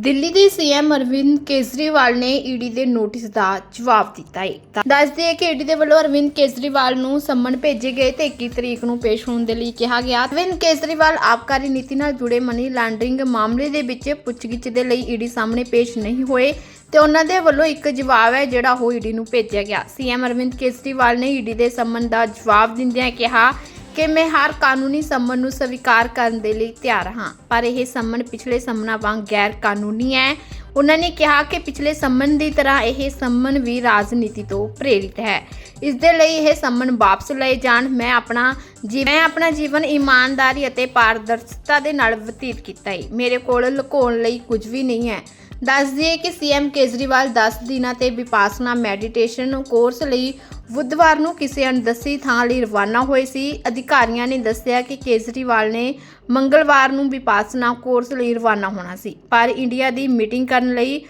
ਦਿੱਲੀ ਦੇ ਸੀਐਮ ਅਰਵਿੰਦ ਕੇਜਰੀਵਾਲ ਨੇ ਈਡੀ ਦੇ ਨੋਟਿਸ ਦਾ ਜਵਾਬ ਦਿੱਤਾ ਹੈ ਤਾਂ ਦੱਸਦੇ ਹੈ ਕਿ ਈਡੀ ਦੇ ਵੱਲੋਂ ਅਰਵਿੰਦ ਕੇਜਰੀਵਾਲ ਨੂੰ ਸੰਮਨ ਭੇਜੇ ਗਏ ਤੇ 21 ਤਰੀਕ ਨੂੰ ਪੇਸ਼ ਹੋਣ ਦੇ ਲਈ ਕਿਹਾ ਗਿਆ। ਅਰਵਿੰਦ ਕੇਜਰੀਵਾਲ ਆਬਕਾਰੀ ਨੀਤੀ ਨਾਲ ਜੁੜੇ ਮਨੀ ਲਾਂਡਰਿੰਗ ਮਾਮਲੇ ਦੇ ਵਿੱਚ ਪੁੱਛਗਿੱਛ ਦੇ ਲਈ ਈਡੀ ਸਾਹਮਣੇ ਪੇਸ਼ ਨਹੀਂ ਹੋਏ ਤੇ ਉਹਨਾਂ ਦੇ ਵੱਲੋਂ ਇੱਕ ਜਵਾਬ ਹੈ ਜਿਹੜਾ ਉਹ ਈਡੀ ਨੂੰ ਭੇਜਿਆ ਗਿਆ। ਸੀਐਮ ਅਰਵਿੰਦ ਕੇਜਰੀਵਾਲ ਨੇ ਈਡੀ ਦੇ ਸੰਮਨ ਦਾ ਜਵਾਬ ਦਿੰਦਿਆਂ ਕਿਹਾ ਕਿ ਮੈਂ ਹਰ ਕਾਨੂੰਨੀ ਸੰਮਨ ਨੂੰ ਸਵੀਕਾਰ ਕਰਨ ਦੇ ਲਈ ਤਿਆਰ ਹਾਂ। ਪਰ ਇਹ ਸੰਮਨ ਪਿਛਲੇ ਸੰਮਨਾਂ ਵਾਂਗ ਗੈਰ ਕਾਨੂੰਨੀ ਹੈ। ਉਹਨਾਂ ਨੇ ਕਿਹਾ ਕਿ ਪਿਛਲੇ ਸੰਮਨ ਦੀ ਤਰ੍ਹਾਂ ਇਹ ਸੰਮਨ ਵੀ ਰਾਜਨੀਤੀ ਤੋਂ ਪ੍ਰੇਰਿਤ ਹੈ। ਇਸ ਦੇ ਲਈ ਇਹ ਸੰਮਨ ਵਾਪਸ ਲਏ ਜਾਣ। ਮੈਂ ਆਪਣਾ ਜੀ ਮੈਂ ਆਪਣਾ ਜੀਵਨ ਇਮਾਨਦਾਰੀ ਅਤੇ ਪਾਰਦਰਸ਼ਤਾ ਦੇ ਨਾਲ ਬਤੀਤ ਕੀਤਾ ਹੈ ਮੇਰੇ ਕੋਲ ਲੁਕਾਉਣ ਲਈ ਕੁਝ ਵੀ ਨਹੀਂ ਹੈ। ਦੱਸ ਦਈਏ ਕਿ ਸੀਐਮ ਕੇਜਰੀਵਾਲ 10 ਦਿਨਾਂ ਤੇ ਵਿਪਾਸਨਾ ਮੈਡੀਟੇਸ਼ਨ ਕੋਰਸ ਲਈ ਬੁੱਧਵਾਰ ਨੂੰ ਕਿਸੇ ਅਣਦੱਸੀ ਥਾਂ ਲਈ ਰਵਾਨਾ ਹੋਏ ਸੀ। ਅਧਿਕਾਰੀਆਂ ਨੇ ਦੱਸਿਆ ਕਿ ਕੇਜਰੀਵਾਲ ਨੇ ਮੰਗਲਵਾਰ ਨੂੰ ਵਿਪਾਸਨਾ ਕੋਰਸ ਲਈ ਰਵਾਨਾ ਹੋਣਾ ਸੀ, ਪਰ ਇੰਡੀਆ ਦੀ ਮੀਟਿੰਗ ਕਰਨ ਲਈ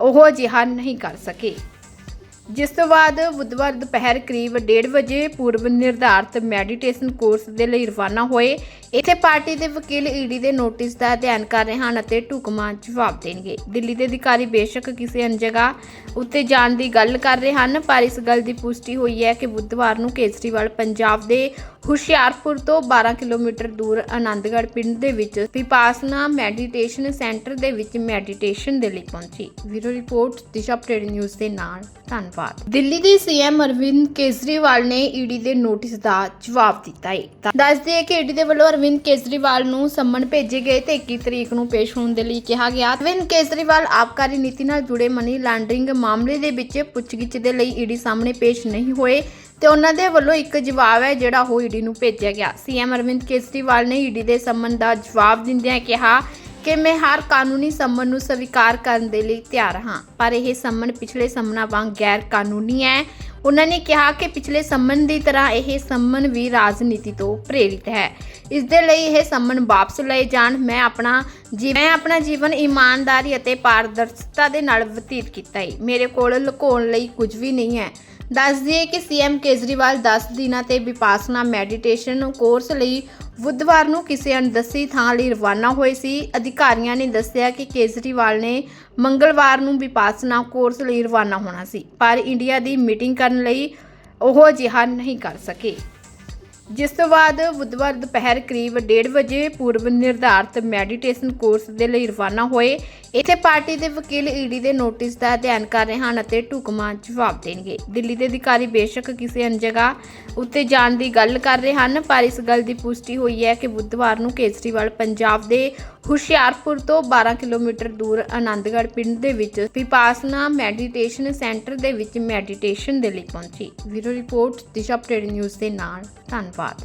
ਉਹ ਅਜਿਹਾ ਨਹੀਂ ਕਰ ਸਕੇ। ਜਿਸ ਤੋਂ ਬਾਅਦ ਬੁੱਧਵਾਰ ਦੁਪਹਿਰ ਕਰੀਬ 1:30 ਵਜੇ ਪੂਰਬ ਨਿਰਧਾਰਤ ਮੈਡੀਟੇਸ਼ਨ ਕੋਰਸ ਦੇ ਲਈ ਰਵਾਨਾ ਹੋਏ। ਇੱਥੇ ਪਾਰਟੀ ਦੇ ਵਕੀਲ ਈਡੀ ਦੇ ਨੋਟਿਸ ਦਾ ਅਧਿਐਨ ਕਰ ਰਹੇ ਹਨ ਅਤੇ ਢੁਕਵਾਂ ਜਵਾਬ ਦੇਣਗੇ। ਦਿੱਲੀ ਦੇ ਅਧਿਕਾਰੀ ਬੇਸ਼ੱਕ ਕਿਸੇ ਅਣ ਜਗ੍ਹਾ ਉੱਤੇ ਜਾਣ ਦੀ ਗੱਲ ਕਰ ਰਹੇ ਹਨ, ਪਰ ਇਸ ਗੱਲ ਦੀ ਪੁਸ਼ਟੀ ਹੋਈ ਹੈ ਕਿ ਬੁੱਧਵਾਰ ਨੂੰ ਕੇਜਰੀਵਾਲ ਪੰਜਾਬ ਦੇ ਹੁਸ਼ਿਆਰਪੁਰ ਤੋਂ 12 ਕਿਲੋਮੀਟਰ ਦੂਰ ਆਨੰਦਗੜ੍ਹ ਪਿੰਡ ਦੇ ਵਿੱਚ ਵਿਪਾਸਨਾ ਮੈਡੀਟੇਸ਼ਨ ਸੈਂਟਰ ਦੇ ਵਿੱਚ ਮੈਡੀਟੇਸ਼ਨ ਦੇ ਲਈ ਪਹੁੰਚੀ। ਵੀਰੋ ਰਿਪੋਰਟ, ਦਿਸ਼ਾ ਅਪਡੇਟ ਨਿਊਜ਼ ਦੇ ਨਾਲ, ਧੰਨਵਾਦ। ਦਿੱਲੀ ਦੇ ਸੀਐਮ ਅਰਵਿੰਦ ਕੇਜਰੀਵਾਲ ਨੇ ਈਡੀ ਦੇ ਨੋਟਿਸ ਦਾ ਜਵਾਬ ਦਿੱਤਾ ਹੈ ਦੱਸਦੇ ਕਿ ਈਡੀ ਦੇ ਵੱਲੋਂ ਅਰਵਿੰਦ ਕੇਜਰੀਵਾਲ ਨੂੰ ਸੰਮਨ ਭੇਜੇ ਗਏ ਤੇ 21 ਤਰੀਕ ਨੂੰ ਪੇਸ਼ ਹੋਣ ਦੇ ਲਈ ਕਿਹਾ ਗਿਆ। ਅਰਵਿੰਦ ਕੇਜਰੀਵਾਲ ਆਬਕਾਰੀ ਨੀਤੀ ਨਾਲ ਜੁੜੇ ਮਨੀ ਲਾਂਡਰਿੰਗ ਮਾਮਲੇ ਦੇ ਵਿੱਚ ਪੁੱਛਗਿੱਛ ਦੇ ਲਈ ਈਡੀ ਸਾਹਮਣੇ ਪੇਸ਼ ਨਹੀਂ ਹੋਏ ਤੇ ਉਹਨਾਂ ਦੇ ਵੱਲੋਂ ਇੱਕ ਜਵਾਬ ਹੈ ਜਿਹੜਾ ਉਹ ਈਡੀ ਨੂੰ ਭੇਜਿਆ ਗਿਆ। ਸੀਐਮ ਅਰਵਿੰਦ ਕੇਜਰੀਵਾਲ ਨੇ ਈਡੀ ਦੇ ਸੰਮਨ ਦਾ ਜਵਾਬ ਦਿੰਦਿਆਂ ਕਿਹਾ ਕਿ ਮੈਂ ਹਰ ਕਾਨੂੰਨੀ ਸੰਮਨ ਨੂੰ ਸਵੀਕਾਰ ਕਰਨ ਦੇ ਲਈ ਤਿਆਰ ਹਾਂ। ਪਰ ਇਹ ਸੰਮਨ ਪਿਛਲੇ ਸੰਮਨਾਂ ਵਾਂਗ ਗੈਰ ਕਾਨੂੰਨੀ ਹੈ। ਉਹਨਾਂ ਨੇ ਕਿਹਾ ਕਿ ਪਿਛਲੇ ਸੰਮਨ ਦੀ ਤਰ੍ਹਾਂ ਇਹ ਸੰਮਨ ਵੀ ਰਾਜਨੀਤੀ ਤੋਂ ਪ੍ਰੇਰਿਤ ਹੈ। ਇਸ ਦੇ ਲਈ ਇਹ ਸੰਮਨ ਵਾਪਸ ਲਏ ਜਾਣ। ਮੈਂ ਆਪਣਾ ਜੀ ਮੈਂ ਆਪਣਾ ਜੀਵਨ ਇਮਾਨਦਾਰੀ ਅਤੇ ਪਾਰਦਰਸ਼ਤਾ ਦੇ ਨਾਲ ਬਤੀਤ ਕੀਤਾ ਹੈ ਮੇਰੇ ਕੋਲ ਲੁਕਾਉਣ ਲਈ ਕੁਝ ਵੀ ਨਹੀਂ ਹੈ। ਦੱਸ ਦਈਏ ਕਿ ਸੀਐਮ ਕੇਜਰੀਵਾਲ 10 ਦਿਨਾਂ ਤੇ ਵਿਪਾਸਨਾ ਮੈਡੀਟੇਸ਼ਨ ਕੋਰਸ ਲਈ ਬੁੱਧਵਾਰ ਨੂੰ ਕਿਸੇ ਅਣਦੱਸੀ ਥਾਂ ਲਈ ਰਵਾਨਾ ਹੋਏ ਸੀ। ਅਧਿਕਾਰੀਆਂ ਨੇ ਦੱਸਿਆ ਕਿ ਕੇਜਰੀਵਾਲ ਨੇ ਮੰਗਲਵਾਰ ਨੂੰ ਵਿਪਾਸਨਾ ਕੋਰਸ ਲਈ ਰਵਾਨਾ ਹੋਣਾ ਸੀ, ਪਰ ਇੰਡੀਆ ਦੀ ਮੀਟਿੰਗ ਕਰਨ ਲਈ ਉਹ ਅਜਿਹਾ ਨਹੀਂ ਕਰ ਸਕੇ। ਜਿਸ ਤੋਂ ਬਾਅਦ ਬੁੱਧਵਾਰ ਦੁਪਹਿਰ ਕਰੀਬ 1:30 ਵਜੇ ਪੂਰਬ ਨਿਰਧਾਰਤ ਮੈਡੀਟੇਸ਼ਨ ਕੋਰਸ ਦੇ ਲਈ ਰਵਾਨਾ ਹੋਏ, ਇੱਥੇ ਪਾਰਟੀ ਦੇ ਵਕੀਲ ਈਡੀ ਦੇ ਨੋਟਿਸ ਦਾ ਅਧਿਐਨ ਕਰ ਰਹੇ ਹਨ ਅਤੇ ਢੁਕਵਾਂ ਜਵਾਬ ਦੇਣਗੇ। ਦਿੱਲੀ ਦੇ ਅਧਿਕਾਰੀ ਬੇਸ਼ੱਕ ਕਿਸੇ ਅਣ ਜਗ੍ਹਾ ਉੱਤੇ ਜਾਣ ਦੀ ਗੱਲ ਕਰ ਰਹੇ ਹਨ, ਪਰ ਇਸ ਗੱਲ ਦੀ ਪੁਸ਼ਟੀ ਹੋਈ ਹੈ ਕਿ ਬੁੱਧਵਾਰ ਨੂੰ ਕੇਜਰੀਵਾਲ ਪੰਜਾਬ ਦੇ ਹੁਸ਼ਿਆਰਪੁਰ ਤੋਂ 12 ਕਿਲੋਮੀਟਰ ਦੂਰ ਆਨੰਦਗੜ੍ਹ ਪਿੰਡ ਦੇ ਵਿੱਚ ਵਿਪਾਸਨਾ ਮੈਡੀਟੇਸ਼ਨ ਸੈਂਟਰ ਦੇ ਵਿੱਚ ਮੈਡੀਟੇਸ਼ਨ ਦੇ ਲਈ ਪਹੁੰਚੀ। ਵੀਰੋ ਰਿਪੋਰਟ, ਦਿਸ਼ਾ ਅਪਡੇਟ ਨਿਊਜ਼ ਦੇ ਨਾਲ, ਧੰਨਵਾਦ। butt.